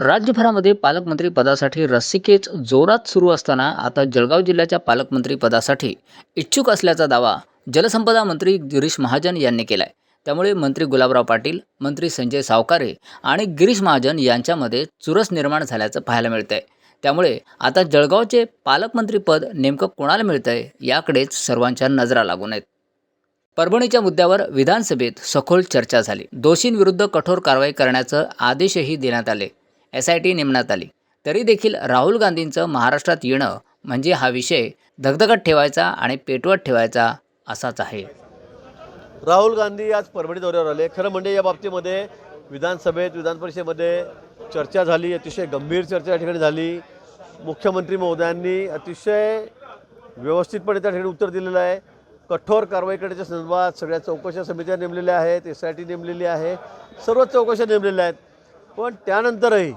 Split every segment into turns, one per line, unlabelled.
राज्यभरामध्ये पालकमंत्री पदासाठी रस्सीखेच जोरात सुरू असताना आता जळगाव जिल्ह्याच्या पालकमंत्री पदासाठी इच्छुक असल्याचा दावा जलसंपदा मंत्री गिरीश महाजन यांनी केला आहे त्यामुळे मंत्री गुलाबराव पाटील मंत्री संजय सावकारे आणि गिरीश महाजन यांच्यामध्ये चुरस निर्माण झाल्याचं पाहायला मिळतं आहे त्यामुळे आता जळगावचे पालकमंत्रीपद नेमकं कोणाला मिळतं आहे याकडेच सर्वांच्या नजरा लागून आहेत. परभणीच्या मुद्द्यावर विधानसभेत सखोल चर्चा झाली. दोषींविरुद्ध कठोर कारवाई करण्याचं आदेशही देण्यात आले. एस आय टी नेमण्यात आली. तरी देखील राहुल गांधींचं महाराष्ट्रात येणं म्हणजे हा विषय धगधगत ठेवायचा आणि पेटवत ठेवायचा असाच आहे.
राहुल गांधी आज परभणी दौऱ्यावर आले. खरं म्हणजे या बाबतीमध्ये विधानसभेत विधान परिषदेमध्ये चर्चा झाली. अतिशय गंभीर चर्चा या ठिकाणी झाली. मुख्यमंत्री महोदयांनी अतिशय व्यवस्थितपणे त्या ठिकाणी उत्तर दिलेलं आहे. कठोर कारवाई करण्याच्या संदर्भात सगळ्या चौकशा समित्या नेमलेल्या आहेत. एस आय टी नेमलेली आहे. सर्व चौकशा नेमलेल्या आहेत. पण त्यानंतरही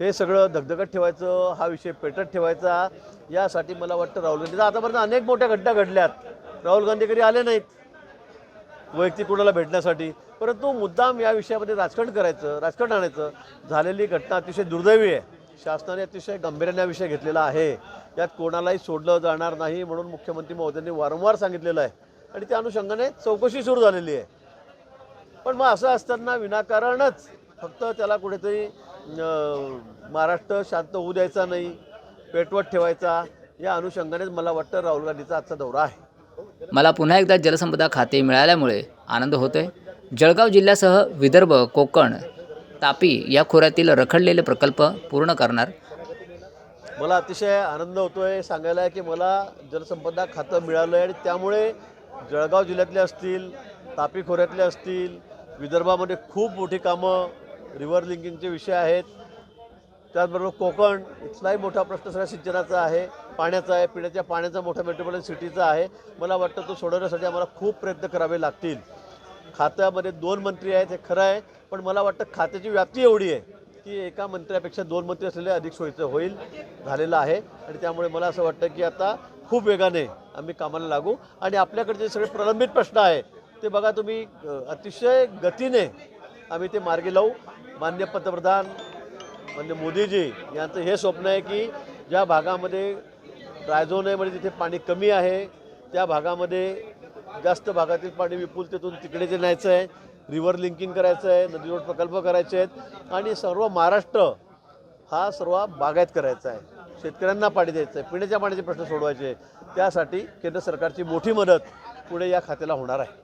हे सगळं धगधगत ठेवायचं हा विषय पेटत ठेवायचा यासाठी मला वाटतं राहुल गांधी. आतापर्यंत अनेक मोठ्या घटना घडल्यात. राहुल गांधी कधी आले नाहीत. वैयक्तिक कुणाला भेटण्यासाठी. परंतु मुद्दाम या विषयामध्ये राजकारण करायचं राजकारण आणायचं. झालेली घटना अतिशय दुर्दैवी आहे. शासनाने अतिशय गंभीर्याने हा विषय घेतलेला आहे. यात कोणालाही सोडलं जाणार नाही म्हणून मुख्यमंत्री महोदयांनी वारंवार सांगितलेलं आहे. आणि त्या अनुषंगाने चौकशी सुरू झालेली आहे. पण मग असं असताना विनाकारणच फक्त त्याला कुठेतरी महाराष्ट्र शांत होऊ द्यायचा नाही पेटवत ठेवायचा या अनुषंगानेच मला वाटतं राहुल गांधीचा आजचा दौरा आहे.
मला पुन्हा एकदा जलसंपदा खाते मिळाल्यामुळे आनंद होतोय. जळगाव जिल्ह्यासह विदर्भ कोकण तापी या खोऱ्यातील रखडलेले प्रकल्प पूर्ण करणार.
मला अतिशय आनंद होतो आहे सांगायला की मला जलसंपदा खातं मिळालं आहे आणि त्यामुळे जळगाव जिल्ह्यातले असतील तापी खोऱ्यातले असतील विदर्भामध्ये खूप मोठी कामं रिव्हर लिंकिंगचे विषय आहेत. त्याचबरोबर कोकण इथलाही मोठा प्रश्न सगळ्या सिंचनाचा आहे पाण्याचा आहे पिण्याच्या पाण्याचा मोठा मेट्रोपॉलिटन सिटीचा आहे. मला वाटतं तो सोडवण्यासाठी आम्हाला खूप प्रयत्न करावे लागतील. खात्यामध्ये दोन मंत्री आहेत हे खरं आहे पण मला वाटतं खात्याची व्याप्ती एवढी आहे की एका मंत्र्यापेक्षा दोन मंत्री असलेले अधिक सोयीचं होईल झालेलं आहे. आणि त्यामुळे मला असं वाटतं की आता खूप वेगाने आम्ही कामाला लागू. आणि आपल्याकडे जे सगळे प्रलंबित प्रश्न आहे ते बघा तुम्ही अतिशय गतीने आम्ही ते मार्गी लावू. मान्य पंतप्रधान म्हणजे मोदीजी यांचं हे स्वप्न आहे की ज्या भागामध्ये रायझोन आहे म्हणजे तिथे पाणी कमी आहे त्या भागामध्ये जास्त भागातील पाणी विपुलतेतून तिकडे जे न्यायचं आहे रिव्हर लिंकिंग करायचं आहे नदी रोड प्रकल्प करायचे आहेत आणि सर्व महाराष्ट्र हा सर्व बागायत करायचा आहे. शेतकऱ्यांना पाणी द्यायचं आहे पिण्याच्या पाण्याचे प्रश्न सोडवायचे आहे. त्यासाठी केंद्र सरकारची मोठी मदत पुढे या खात्याला होणार आहे.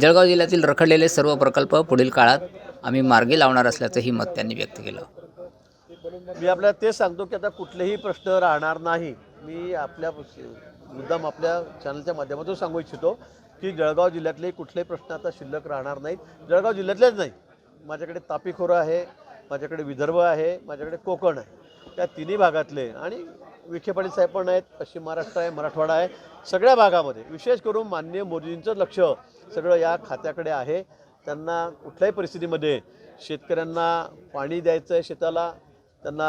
जळगाव जिल्ह्यातील रखडलेले सर्व प्रकल्प पुढील काळात आम्ही मार्गी लावणार असल्याचंही मत त्यांनी व्यक्त केलं.
मी आपल्याला तेच सांगतो की आता कुठलेही प्रश्न राहणार नाही. मी आपल्या मुद्दाम आपल्या चॅनलच्या माध्यमातून सांगू इच्छितो की जळगाव जिल्ह्यातले कुठलेही प्रश्न आता शिल्लक राहणार नाहीत. जळगाव जिल्ह्यातलेच नाही. माझ्याकडे तापी खोरं आहे माझ्याकडे विदर्भ आहे माझ्याकडे कोकण आहे. त्या तिन्ही भागातले आणि विखे पाटील साहेब पण आहेत पश्चिम महाराष्ट्र आहे मराठवाडा आहे. सगळ्या भागामध्ये विशेष करून मान्य मोदींचं लक्ष सगळं या खात्याकडे आहे. त्यांना कुठल्याही परिस्थितीमध्ये शेतकऱ्यांना पाणी द्यायचं आहे शेताला त्यांना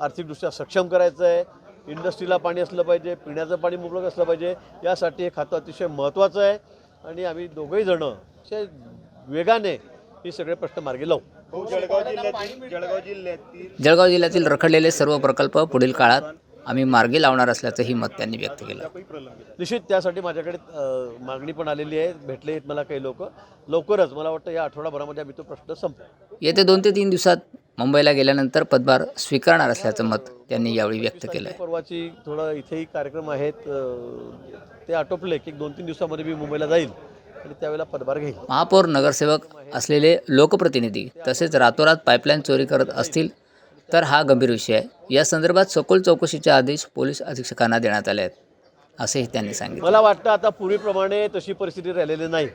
आर्थिकदृष्ट्या सक्षम करायचं आहे इंडस्ट्रीला पाणी असलं पाहिजे पिण्याचं पाणी मुबलक असलं पाहिजे यासाठी हे खातं अतिशय महत्त्वाचं आहे. आणि आम्ही दोघंही जणं अतिशय वेगाने हे सगळे प्रश्न मार्गी लावू.
जळगाव जळगाव जिल्ह्यातील
जळगाव जिल्ह्यातील रखडलेले सर्व प्रकल्प पुढील काळात आम्ही मार्गी लावणार असल्याचंही मत त्यांनी व्यक्त केलं.
निश्चित त्यासाठी माझ्याकडे मागणी पण आलेली आहे. भेटले आहेत मला काही लोक. लवकरच मला वाटतं या आठवडाभरामध्ये आम्ही तो प्रश्न संपू
येत्या दोन ते तीन दिवसात मुंबईला गेल्यानंतर पदभार स्वीकारणार असल्याचं मत त्यांनी यावेळी व्यक्त केलं आहे
परवाची थोडं इथेही कार्यक्रम आहेत. ते आटोपले की दोन तीन दिवसामध्ये मी मुंबईला जाईल आणि त्यावेळेला पदभार घेईल.
महापौर नगरसेवक असलेले लोकप्रतिनिधी तसेच रातोरात पाईपलाईन चोरी करत असतील तर हा गंभीर विषय आहे. या संदर्भात सखोल चौकशीचे आदेश पोलीस अधीक्षकांना देण्यात आले आहेत असेही त्यांनी सांगितलं.
मला वाटतं आता पूर्वीप्रमाणे तशी परिस्थिती राहिलेली नाही.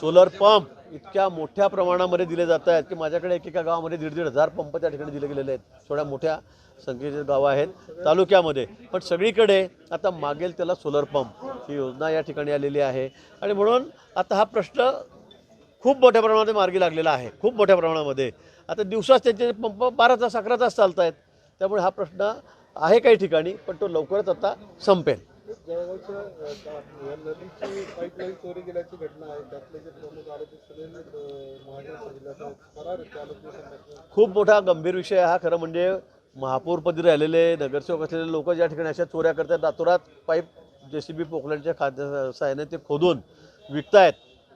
सोलर पंप इतक्या मोठ्या प्रमाणामध्ये दिले जात आहेत की माझ्याकडे एकेका गावामध्ये दीड दीड हजार पंप त्या ठिकाणी दिले गेलेले आहेत. थोड्या मोठ्या संख्येचे गावं आहेत तालुक्यामध्ये. पण सगळीकडे आता मागेल त्याला सोलर पंप. ही योजना या ठिकाणी आलेली आहे. आणि म्हणून आता हा प्रश्न खूप मोठ्या प्रमाणामध्ये मार्गी लागलेला आहे. खूप मोठ्या प्रमाणामध्ये. आता दिवसाच त्यांचे पंप बारा तास अकरा तास चालत आहेत त्यामुळे हा प्रश्न आहे काही ठिकाणी पण तो लवकरच आता संपेल. खूप मोठा गंभीर विषय हा खरं म्हणजे महापौरपदी राहिलेले नगरसेवक असलेले लोक ज्या ठिकाणी अशा चोऱ्या करतात दातोरात पाईप जे सी बी पोकलँडच्या खाद्य सहाय्याने ते खोदून विकतायत.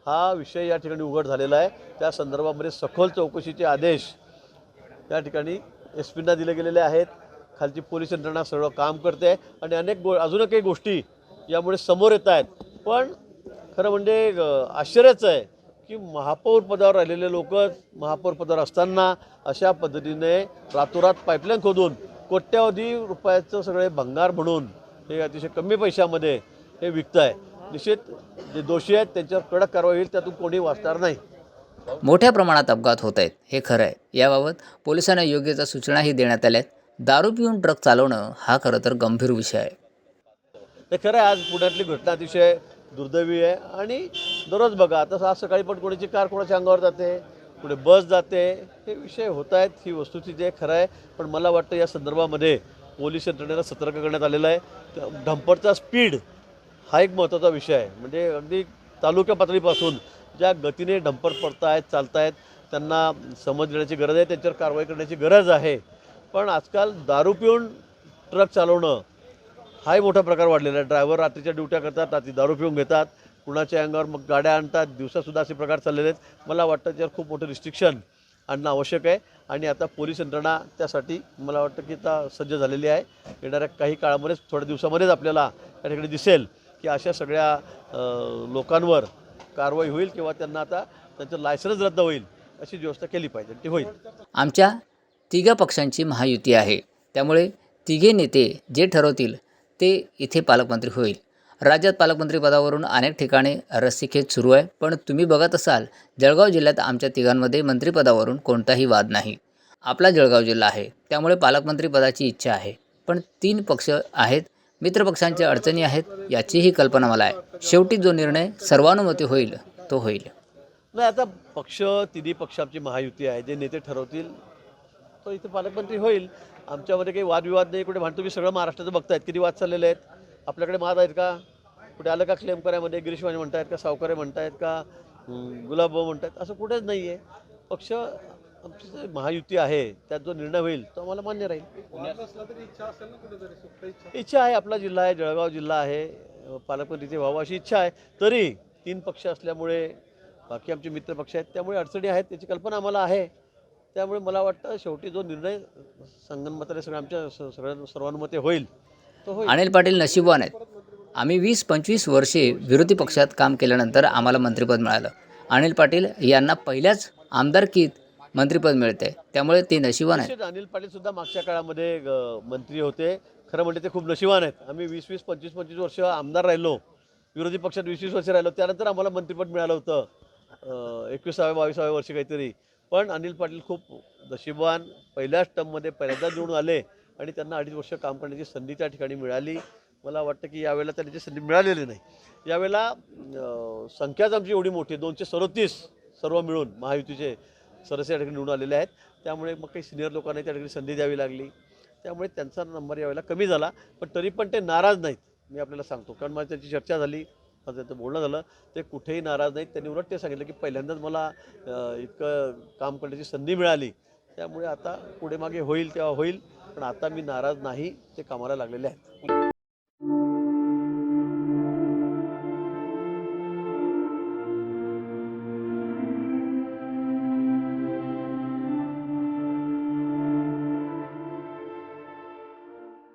हा विषय या ठिकाणी उघड झालेला आहे. त्या संदर्भामध्ये सखोल चौकशीचे आदेश या ठिकाणी एस पींना दिले गेलेले आहेत. खालची पोलीस यंत्रणा सगळं काम करते आणि अनेक गो अजून काही गोष्टी यामुळे समोर येत आहेत. पण खरं म्हणजे अं, आश्चर्यच आहे की महापौर पदावर राहिलेले लोक महापौर पदावर असताना अशा पद्धतीने रातोरात पाईपलाईन खोदून कोट्यावधी रुपयाचं सगळे भंगार म्हणून हे अतिशय कमी पैशामध्ये हे विकत आहे निश्चित जे दोषी आहेत त्यांच्यावर कडक कारवाई होईल त्यातून कोणी वाचणार नाही.
मोठ्या प्रमाणात अपघात होत आहेत हे खरं आहे. याबाबत पोलिसांना योग्य त्या सूचनाही देण्यात आल्या आहेत. दारू पिऊन ट्रक चालवणं हा खरं तर गंभीर विषय आहे.
ते खरं आहे आज पुण्यातली घटना अतिशय दुर्दैवी आहे. आणि दररोज बघा आता आज सकाळी पण कोणाची कार कोणाच्या अंगावर जाते पुढे बस जाते हे विषय होत आहेत. ही वस्तुस्थिती आहे खरं आहे पण मला वाटतं या संदर्भामध्ये पोलीस यंत्रणेला सतर्क करण्यात आलेलं आहे. डंपरचा स्पीड हा एक महत्त्वाचा विषय आहे. म्हणजे अगदी तालुक्या पातळीपासून ज्या गतीने डंपर पडत आहेत चालत आहेत त्यांना समज देण्याची गरज आहे त्यांच्यावर कारवाई करण्याची गरज आहे. पण आजकाल दारू पिऊन ट्रक चालवणं हाही मोठा प्रकार वाढलेला आहे. ड्रायव्हर रात्रीच्या ड्युट्या करतात रात्री दारू पिऊन घेतात कुणाच्या अंगावर मग गाड्या आणतात दिवसासुद्धा असे प्रकार चाललेले आहेत. मला वाटतं त्यावर खूप मोठं रिस्ट्रिक्शन आणणं आवश्यक आहे. आणि आता पोलीस यंत्रणा त्यासाठी मला वाटतं की आता सज्ज झालेली आहे. येणाऱ्या काही काळामध्येच थोड्या दिवसामध्येच आपल्याला या ठिकाणी दिसेल. की अशा सगळ्या लोकांवर कारवाई होईल किंवा त्यांना आता त्यांचं लायसन्स रद्द होईल अशी व्यवस्था केली पाहिजे. ती होईल.
आमच्या तिघा पक्षांची महायुती आहे. त्यामुळे तिघे नेते जे ठरवतील ते इथे पालकमंत्री होईल. राज्यात पालकमंत्री पदावरून अनेक ठिकाणी रस्सीखेच सुरू आहे. पण तुम्ही बघत असाल जळगाव जिल्ह्यात आमच्या तिघांमध्ये मंत्रिपदावरून कोणताही वाद नाही. आपला जळगाव जिल्हा आहे. त्यामुळे पालकमंत्री पदाची इच्छा आहे. पण तीन पक्ष आहेत मित्रपक्षांच्या अडचणी आहेत याचीही कल्पना मला आहे. शेवटी जो निर्णय सर्वानुमते होईल तो होईल.
नाही आता पक्ष तिन्ही पक्ष आमची महायुती आहे जे नेते ठरवतील तो इथे पालकमंत्री होईल. आमच्यामध्ये काही वादविवाद नाही कुठे म्हणतो मी सगळं महाराष्ट्राचं बघतायत. किती वाद चाललेले आहेत? आपल्याकडे महाद आहेत का? कुठे आलं का क्लेम करायमध्ये गिरीश म्हणतायत का? सावकारे म्हणतायत का? हं, गुलाबभाऊ म्हणतायत. असं कुठेच नाही आहे पक्ष आमची जी महायुती आहे त्यात जो निर्णय होईल तो आम्हाला मान्य राहील.
वाद असला तरी इच्छा असेल ना कुठेतरी सुप्त इच्छा?
इच्छा आहे आपला जिल्हा आहे जळगाव जिल्हा आहे अ, पालकमंत्री इथे व्हावं अशी इच्छा आहे. तरी तीन पक्ष असल्यामुळे बाकी आमचे मित्र पक्ष आहेत त्यामुळे अडचणी आहेत त्याची कल्पना आम्हाला आहे. त्यामुळे मला वाटतं शेवटी जो निर्णय संगनमताने सगळ्या आमच्या स- सगळ्या सर्वांमते होईल तो होईल.
अनिल पाटील नशीबवान आहेत. आम्ही वीस पंचवीस वर्षे विरोधी पक्षात काम केल्यानंतर आम्हाला मंत्रिपद मिळालं. अनिल पाटील यांना पहिल्याच आमदारकीत मंत्रिपद मिळते. त्यामुळे ते नशीबवान
आहे अनिल पाटील सुद्धा मागच्या काळामध्ये मंत्री होते. खरं म्हणजे ते खूप नशिबान आहेत. आम्ही वीस वीस पंचवीस पंचवीस वर्ष आमदार राहिलो. विरोधी पक्षात वीस वीस वर्ष राहिलो. त्यानंतर आम्हाला मंत्रिपद मिळालं होतं. अ, एकविसाव्या बावीसाव्या वर्षी काहीतरी. पण अनिल पाटील खूप नशिबान. पहिल्याच टर्ममध्ये पहिल्यांदा निवडून आले आणि त्यांना अडीच वर्ष काम करण्याची संधी त्या ठिकाणी मिळाली. मला वाटतं की यावेळेला त्यांची संधी मिळालेली नाही यावेळेला संख्याच आमची एवढी मोठी दोनशे सदोतीस सर्व मिळून महायुतीचे सदस्य या ठिकाणी निवडून आलेले आहेत. त्यामुळे मग काही सिनियर लोकांना त्या ठिकाणी संधी द्यावी लागली. त्यामुळे त्यांचा नंबर यावेळेला कमी झाला. पण तरी पण ते नाराज नाहीत मी आपल्याला सांगतो. कारण माझी त्यांची चर्चा झाली माझं त्यांचं बोलणं झालं. ते कुठेही नाराज नाहीत. त्यांनी उलट ते सांगितलं की पहिल्यांदाच मला इतकं काम करण्याची संधी मिळाली. त्यामुळे आता पुढे मागे होईल तेव्हा होईल. पण आता मी नाराज नाही. ते कामाला लागलेले आहेत.